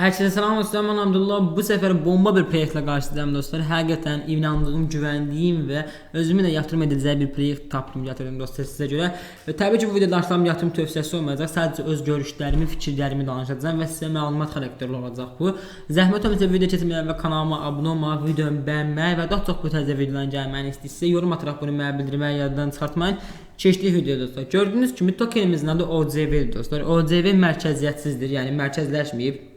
Herkese selam olsun ben Abdullah. Bu sefer bomba bir proyektlə qarşınızdayım dostlar. Həqiqətən inandığım, güvəndiyim və özümü də yatırım ediləcək bir proyekt tapdım, yatırdım dostlar sizə görə. Və təbii ki bu videoda aslan bir yatırım tövsiyəsi olmayacaq. Sadəcə öz görüşlərimi, fikirlərimi danışacağam və sizə məlumat xarakterli olacaq bu. Zəhmət olmasa video keçməyə və kanalıma abunə olmaq, videomu bəyənmək və daha çox bu tərzdə videoların gəlməyini istəyirsə yorum ataraq bunu mənə bildirməyi yaddan çıxartmayın. Keçdik video dostlar. Gördüyünüz kimi tokenimizin adı OCV dostlar. OCV mərkəziyyətsizdir, yəni mərkəzləşməyib.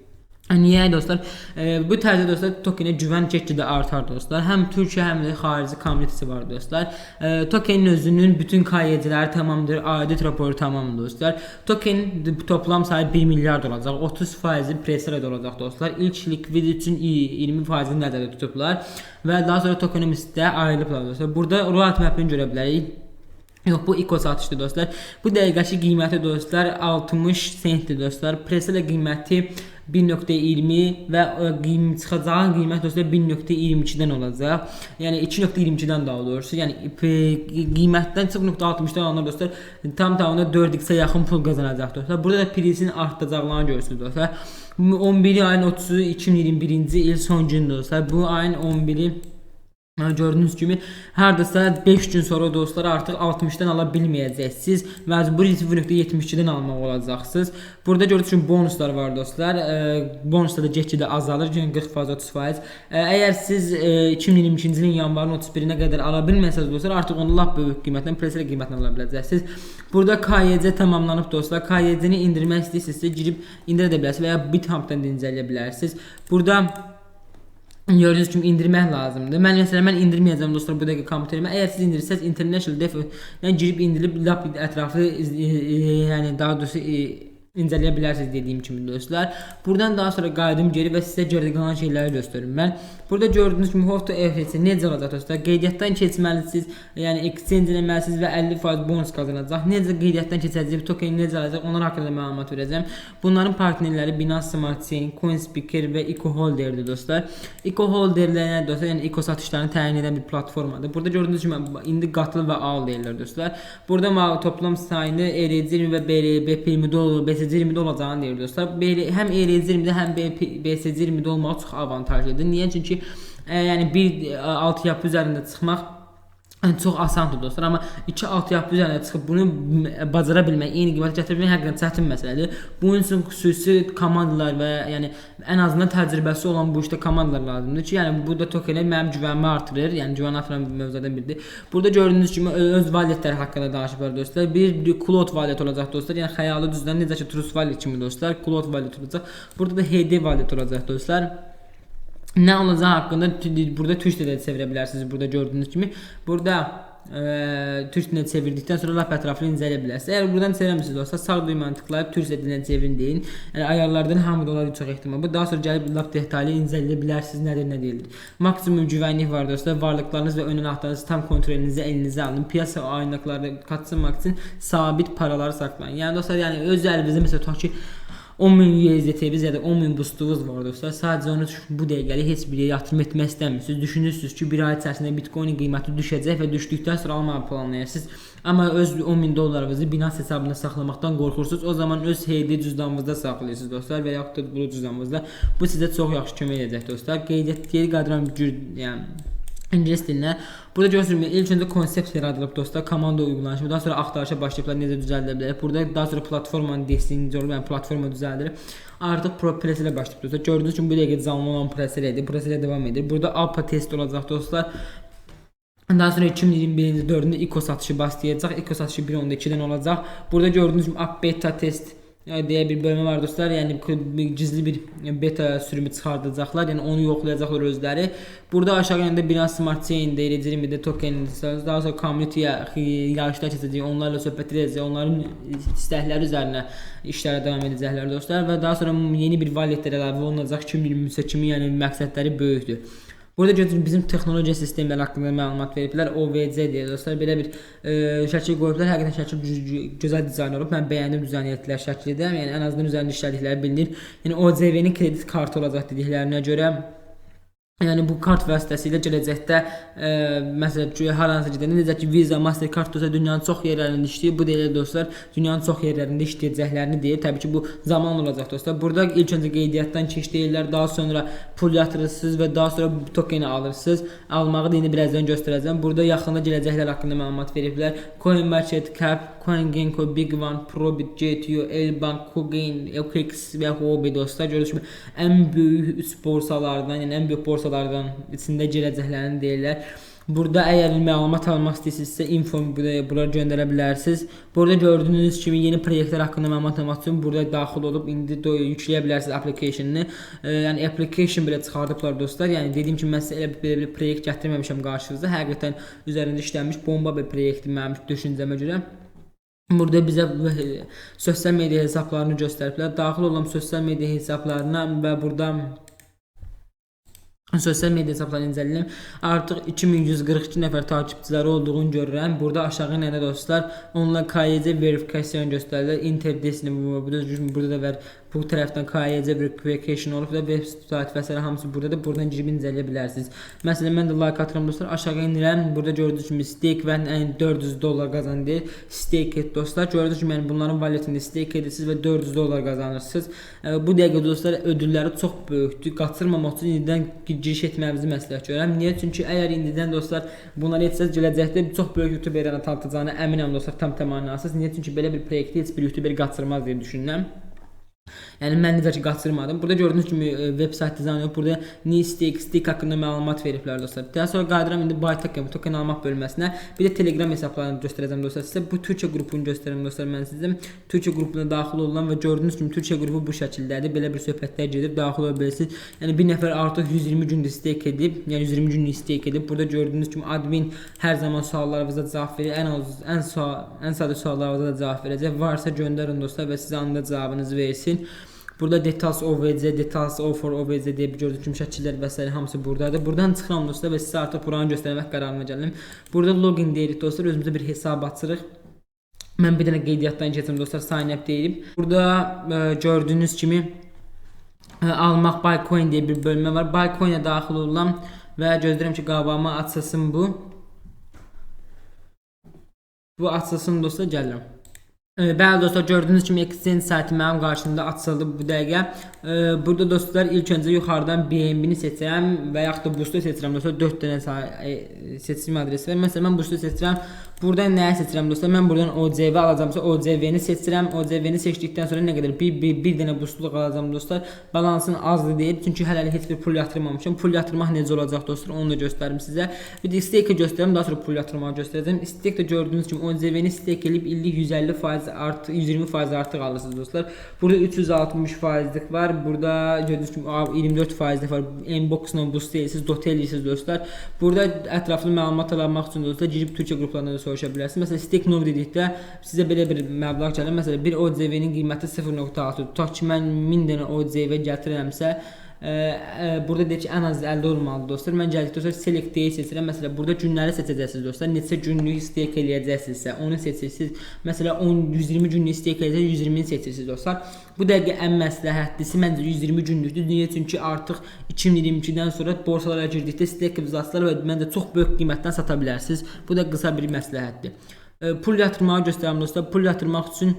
Niyə dostlar? E, bu tərzdə dostlar tokenə güvən getdikcə artar dostlar. Həm Türkiyə, həm də xarici kommunitesi var dostlar. E, tokenin özünün bütün KYC-ləri tamamdır, audit raporu tamamdır dostlar. Tokenin toplam sayı 1 milyard olacaq. 30% preserad olacaq dostlar. İlk likvid üçün 20% nəzərdə tutublar və daha sonra tokenimizdə ayrılıblar dostlar. Burada roadmap mapini görə bilərik. Yox bu iko satışdır dostlar. Bu dəqiqəki qiyməti dostlar 60 sentdir dostlar. Presələ qiyməti 1.20 və ə, qiym çıxacağı qiymət dostlar 1.22-dən olacaq. Yəni 2.22-dən daha doğrusu. Yəni p- qiymətdən 0.60-dan alınan dostlar tam tamına 4x-ə yaxın pul qazanacaq dostlar. Burada da prisin artacaqlarını görürsünüz dostlar. 11 ayın 30-u 2021-ci il son gündür dostlar. Bu ayın 11-i Ha, Gördüyünüz kimi hardasa 5 gün sonra dostlar artıq 60-dan ala bilməyəcəksiniz. Məcburi 0.72-dən almaq olacaqsınız. Burada gördüyünüz kimi bonuslar var dostlar. E, bonuslar da getdikcə azalır. Yəni 40% 30%. E, əgər siz e, 2022-ci ilin yanvarın 31-nə qədər ala bilməsəniz dostlar, artıq onu lap böyük qiymətdən, preslə qiymətlə ala biləcəksiniz. Burada KYC tamamlanıb dostlar. KYC-ni indirmək istəyirsinizsə girib indirə də bilərsiniz və ya Bithumb-dan da incələyə bilərsiniz. Burada Gördüyünüz kimi indirmək lazımdır. Mən məsələn mən indirməyəcəm dostlar bu dəqiqə kompüterimə. Əgər siz indirsəz International Def yəni girib indirilib lap ətraflı e, e, yəni daha doğrusu e, incələyə bilərsiniz dediyim kimi dostlar. Buradan daha sonra qayıdım geri və sizə geridə qalan şeyləri göstərim mən. Burada gördüyünüz kimi Hofto FHC necə olacaq dostlar? Qeydiyyatdan keçməlisiniz, yəni exchange eləməlisiniz və 50% bonus qazanacaq. Necə qeydiyyatdan keçəcək, token necə alacaq, onlar haqqında məlumat verəcəm. Bunların partnerləri Binance Smart Chain, CoinSpeaker və EcoHolder'dir dostlar. EcoHolder'lər nə dostlar? Yəni eco satışlarını təyin edən bir platformadır. Burada gördüyünüz kimi indi qatıl və al deyirlər dostlar. Burada toplam sayını ERC20 və BP20 olur, BSC20 olacağını deyir dostlar. BL həm ERC20-də həm BSC20 olmaq çox avantajlıdır. Niyə? Çünki e, yəni bir e, alt yapı üzərində çıxmaq Yəni çox asandır dostlar, amma 2 alt yapı üzərinə çıxıb bunu bacara bilmək, eyni qiymətə gətirə bilmək həqiqətən çətin məsələdir. Bunun üçün xüsusi komandalar və yəni ən azından təcrübəsi olan bu işdə komandalar lazımdır ki, yəni bu da tokenə mənim güvənimi artırır. Yəni güvən artıran mövzulardan biridir. Burada gördüyünüz kimi öz valetləri haqqında danışıblar dostlar. Bir, bir Cloud valet olacaq dostlar. Yəni xəyali düzdən necə ki Trust valet kimi dostlar, Cloud valet olacaq. Burada da HD valet olacaq dostlar. Nə olacağı haqqında burada türk dilinə çevirə bilərsiniz. Burada gördüyünüz kimi burada e, türk dilinə çevirdikdən sonra lap ətraflı incələyə bilərsiniz. Əgər buradan çevirəmisiniz dostlar, sağ düyməni tıklayıb türk dilinə çevirin deyin. Yəni ayarlardan hamıda olar çox ehtimal. Bu daha sonra gəlib lap detallı incələyə bilərsiniz nədir, nə deyildir. Maksimum güvənlik var dostlar. Varlıqlarınız və önün axtarınızı tam kontrolünüzə əlinizə alın. Piyasa aynaqları qaçırmaq üçün sabit paraları saxlayın. Yəni dostlar, yəni öz əlinizdə məsələn tutaq ki 10 min USDT-niz ya da 10 min boostunuz var dostlar. Sadəcə onu bu dəqiqəlik heç bir yerə yatırım etmək istəmirsiniz. Düşünürsüz ki, bir ay içərisində Bitcoin qiyməti düşəcək və düşdükdən sonra almağı planlayırsınız. Amma öz 10 min dollarınızı Binance hesabında saxlamaqdan qorxursunuz. O zaman öz HD cüzdanınızda saxlayırsınız dostlar və yaxud da bu cüzdanınızda. Bu sizə çox yaxşı kömək edəcək dostlar. Geri qadıran bir yəni İngilis dilinə. Burada görürsünüz ilk öncə konsept yaradılıb dostlar, komanda uyğunlaşıb. Daha sonra axtarışa başlayıblar necə düzəldə bilər. Burada daha sonra platformanın destingi olub, yəni platforma düzəldir. Artıq ProPress ilə başlayıb dostlar. Gördüyünüz kimi bu dəqiqə canlı olan Presser idi. Presser devam edir. Burada alpha test olacaq dostlar. Daha sonra 2021-ci 4-də Eco satışı başlayacaq. Eco satışı 1.12-dən olacaq. Burada gördüyünüz kimi app beta test deyə bir bölmə var dostlar. Yəni gizli bir beta sürümü çıxardacaqlar. Yəni onu yoxlayacaqlar özləri. Burada aşağı yanında Binance Smart Chain də Ethereum-də token daha sonra community-yə yarışlar keçəcək. Onlarla söhbət edəcək. Onların istəkləri üzərinə işlərə davam edəcəklər dostlar və daha sonra yeni bir valetlər əlavə olunacaq 2023-ə kimi, yəni məqsədləri böyükdür. Burada gördüyünüz bizim texnologiya sistemləri haqqında məlumat veriblər. OVC deyə dostlar belə bir e, şəkil qoyublar. Həqiqətən şəkil gö- gö- gözəl dizayn olub. Mən bəyəndim dizayn etdilər şəkli də. Yəni ən azından üzərində işlədikləri bilinir. Yəni OCV-nin kredit kartı olacaq dediklərinə görə Yəni bu kart vasitəsilə gələcəkdə e, məsələn ki, hər hansı gedəndə necə ki Visa, Mastercard olsa dünyanın çox yerlərində işləyir. Bu elə dostlar, dünyanın çox yerlərində işləyəcəklərini deyir. Təbii ki, bu zaman olacaq dostlar. Burada ilk öncə qeydiyyatdan keç deyirlər, daha sonra pul yatırırsınız və daha sonra tokeni alırsınız. Almağı da indi birazdan göstərəcəm. Burada yaxında gələcəklər haqqında məlumat veriblər. CoinMarketCap, CoinGecko, Big One, Probit, GTO, Elbank, Cogain, OKX və Huobi dostlar. Görürsünüz ən böyük üç borsalardan, yəni ən böyük borsalardan içində gələcəklərini deyirlər. Burada əgər məlumat almaq istəyirsinizsə info buraya bura göndərə bilərsiniz. Burada gördüyünüz kimi yeni proyektlər haqqında məlumat almaq üçün burada daxil olub indi yükləyə bilərsiniz application-ı. E, yəni application belə çıxardıblar dostlar. Yəni dediyim kimi mən sizə elə belə bir proyekt gətirməmişəm qarşınıza. Həqiqətən üzərində işlənmiş bomba bir proyektdir mənim düşüncəmə görə. Burada bizə e, sosial media hesablarını göstəriblər. Daxil olan sosial media hesablarına və burada sosial media hesablarını incələyirəm. Artıq 2142 nəfər takipçiləri olduğunu görürəm. Burada aşağı ilə də dostlar onunla KYC verifikasiya göstərilir. Interdisni bu burada burada da var. Bu tərəfdən KYC verification olub da web sayt və s. hamısı buradadır. Buradan girib incələyə bilərsiniz. Məsələn mən də like atıram dostlar. Aşağı enirəm. Burada gördüyünüz kimi stake və yəni 400 dollar qazandı. Stake et dostlar. Gördüyünüz kimi yəni bunların valetində stake edirsiniz və 400 dollar qazanırsınız. Bu dəqiqə dostlar ödülləri çox böyükdür. Qaçırmamaq üçün indidən giriş etməyinizi məsləhət görürəm. Niyə? Çünki əgər indidən dostlar bunları etsəz gələcəkdə çox böyük youtuberlərə tanıtacağını əminəm dostlar tam təminasız. Niyə? Çünki belə bir proyekti heç bir youtuber qaçırmaz deyə düşünürəm. Yəni mən necə ki qaçırmadım. Burada gördüyünüz kimi e, veb sayt dizaynı. Burada stake, stake haqqında məlumat veriblər dostlar. Daha sonra qayıdıram indi buy token, token almaq bölməsinə. Bir də Telegram hesablarını göstərəcəm dostlar sizə. Bu Türkiyə qrupunu göstərirəm dostlar mən sizə. Türkiyə qrupuna daxil olan və gördüyünüz kimi Türkiyə qrupu bu şəkildədir. Belə bir söhbətlər gedir. Daxil ola bilirsiniz. Yəni bir nəfər artıq 120 gündə stake edib, yəni 120 günlük stake edib. Burada gördüyünüz kimi admin hər zaman suallarınıza cavab verir. Ən az ən sual, ən sadə suallarınıza da cavab verəcək. Varsa göndərin dostlar və sizə anında cavabınızı versin. Burada details OVC, details offer OVC deyə bir gördüyünüz kimi şəkillər və s. hamısı burdadır. Buradan çıxıram dostlar və sizə artıq buranı göstərmək qərarına gəldim. Burada login deyirik dostlar, özümüzə bir hesab açırıq. Mən bir dənə qeydiyyatdan keçim dostlar, sign up deyib. Burada ə, gördüyünüz kimi ə, almaq Bitcoin deyə bir bölmə var. Bitcoin-ə daxil oluram və gözləyirəm ki, qabağıma açılsın bu. Bu açılsın dostlar, gəlirəm. Bəli dostlar gördüyünüz kimi exchange saytı mənim qarşımda açıldı bu dəqiqə. Burada dostlar ilk öncə yuxarıdan BNB-ni seçirəm və yaxud da Boost-u seçirəm dostlar. 4 dənə e, seçim adresi var. Məsələn mən Boost-u seçirəm. Buradan nəyi seçirəm dostlar? Mən buradan OCV alacağamsa OCV-ni seçirəm. OCV-ni seçdikdən sonra nə qədər bir, bir, bir dənə boostluq alacağam dostlar. Balansın azdır deyib. Çünki hələlik heç bir pul yatırmamışam. Pul yatırmaq necə olacaq dostlar? Onu da göstərim sizə. Bir də stake göstərim, daha sonra pul yatırmağı göstərəcəm. Stake də gördüyünüz kimi OCV-ni stake elib illik 150% artıq 120% artıq alırsınız dostlar. Burada 360%lik var. Burada gördüyünüz kimi a, 24%lik var. Inbox-la boost edirsiniz, dot edirsiniz dostlar. Burada ətraflı məlumat almaq üçün dostlar girib Türkiyə qruplarına da soruşa bilərsiniz. Məsələn, stake nov dedikdə sizə belə bir məbləğ gəlir. Məsələn, bir OCV-nin qiyməti 0.6. Tutaq ki, mən 1000 dənə OCV gətirirəmsə, Ə, ə, burada deyir ki, ən az 50 olmalıdır dostlar. Mən gəldikdə dostlar select deyə seçirəm. Məsələn, burada günləri seçəcəksiniz dostlar. Neçə günlük stake eləyəcəksinizsə, onu seçirsiniz. Məsələn, 10 120 günlük stake eləyəcək, 120-ni seçirsiniz dostlar. Bu dəqiqə ən məsləhətlisi məncə 120 günlükdür. Niyə? Çünki artıq 2022-dən sonra borsalara girdikdə stake vizaslar və məncə çox böyük qiymətdən sata bilərsiniz. Bu da qısa bir məsləhətdir. Pul yatırmağı göstərirəm dostlar. Pul yatırmaq üçün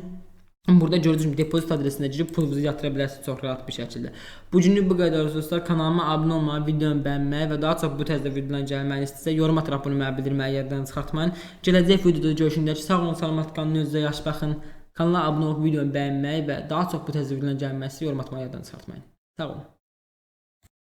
Burada gördüyünüz kimi depozit adresinə girib pulunuzu yatıra bilərsiniz çox rahat bir şəkildə. Bu günlük bu qədər dostlar. Kanalıma abunə olmağı, videomu bəyənməyi və daha çox bu tərzdə videoların gəlməyini istəsə yorum ataraq bunu mənə bildirməyi yerdən çıxartmayın. Gələcək videoda görüşüncə sağ olun, salamat qalın, özünüzə yaxşı baxın. Kanala abunə olub videomu bəyənməyi və daha çox bu tərzdə videoların gəlməsi yorum atmağı yerdən çıxartmayın. Sağ olun.